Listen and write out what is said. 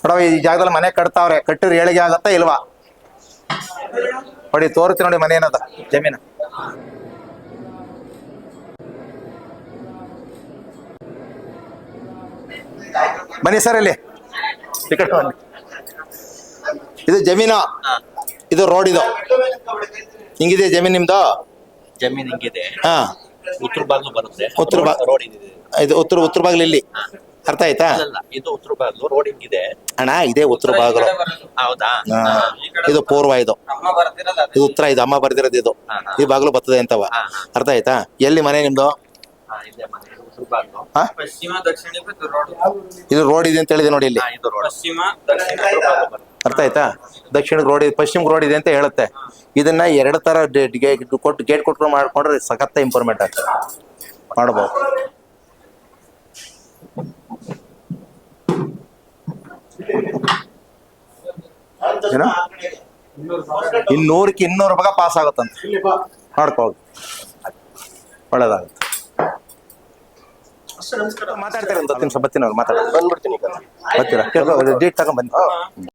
ನೋಡವ ಈ ಜಾಗದಲ್ಲಿ ಮನೆ ಕಟ್ತಾವ್ರೆ ಕಟ್ಟಿದ್ರೆ ಏಳಿಗೆ ಆಗತ್ತಾ ಇಲ್ವಾ? ನೋಡಿ ತೋರ್ತಿ ನೋಡಿ ಮನೆ ಏನದ ಜಮೀನ. ಬನ್ನಿ ಸರ್ ಇಲ್ಲಿ. ಬನ್ನಿ. ಇದು ಜಮೀನು. ಇದು ರೋಡ್ ಇದು. ಹಿಂಗಿದೆ ಜಮೀನ್ ನಿಮ್ದು? ಜಮೀನ್ ಹಿಂಗಿದೆ. ಹಾ. ಉತ್ತರ ಬಾಗ್ಲು ಬರುತ್ತೆ. ಉತ್ತರ ಬಾಗ್ ರೋಡ್ ಇದೆ ಇದು ಉತ್ತರ ಉತ್ತರ ಬಾಗ್ಲು ಇಲ್ಲಿ. ಅರ್ಥ ಆಯ್ತಾ? ಇದು ಉತ್ತರ ಬಾಗಿಲು ರೋಡ್ ಹಿಂಗಿದೆ ಅಣ್ಣ ಇದೇ ಉತ್ತರ ಬಾಗಿಲು ಹೌದಾ? ಇದು ಪೂರ್ವ ಇದು. ಇದು ಉತ್ತರ ಇದು ಅಮ್ಮ ಬರ್ದಿರೋದು ಇದು. ಈ ಬಾಗಿಲು ಬರ್ತದೆ ಅಂತವ. ಅರ್ಥ ಆಯ್ತಾ? ಎಲ್ಲಿ ಮನೆ ನಿಮ್ದು? ಇದೆ ರೋಡ್ ಇದು ಅಂತ ಹೇಳಿದೆ ನೋಡಿ ಇಲ್ಲಿ. ಅರ್ಥ ಆಯ್ತಾ? ದಕ್ಷಿಣಕ್ಕೆ ರೋಡ್ ಇದೆ ಪಶ್ಚಿಮ ರೋಡ್ ಇದೆ ಅಂತ ಹೇಳುತ್ತೆ. ಇದನ್ನ ಎರಡು ತರ ಕೊಟ್ಟು ಗೇಟ್ ಕೊಟ್ಕೊಂಡು ಮಾಡ್ಕೊಂಡ್ರೆ ಸಖತ್ತ ಇಂಪ್ರೂವ್ಮೆಂಟ್ ಆಗ್ತದೆ. ಮಾಡ್ಬೋದು. ಏನೋ? ಇನ್ನೂರಕ್ಕೆ ಇನ್ನೂರು ಭಾಗ ಪಾಸ್ ಆಗುತ್ತಂತ. ಮಾಡ್ಕೋ ಒಳ್ಳೇದಾಗುತ್ತೆ. ಮಾತಾಡ್ತಾರೆ ಒಂದು ಹತ್ತು ನಿಮಿಷ? ಬರ್ತೀನಿ ಅವ್ರು ಮಾತಾಡ್ತಾರೆ ಬಂದ್ಬಿಡ್ತೀನಿ ಬರ್ತೀರಾ ಡೇಟ್ ತಗೊಂಡ್ ಬನ್ನಿ.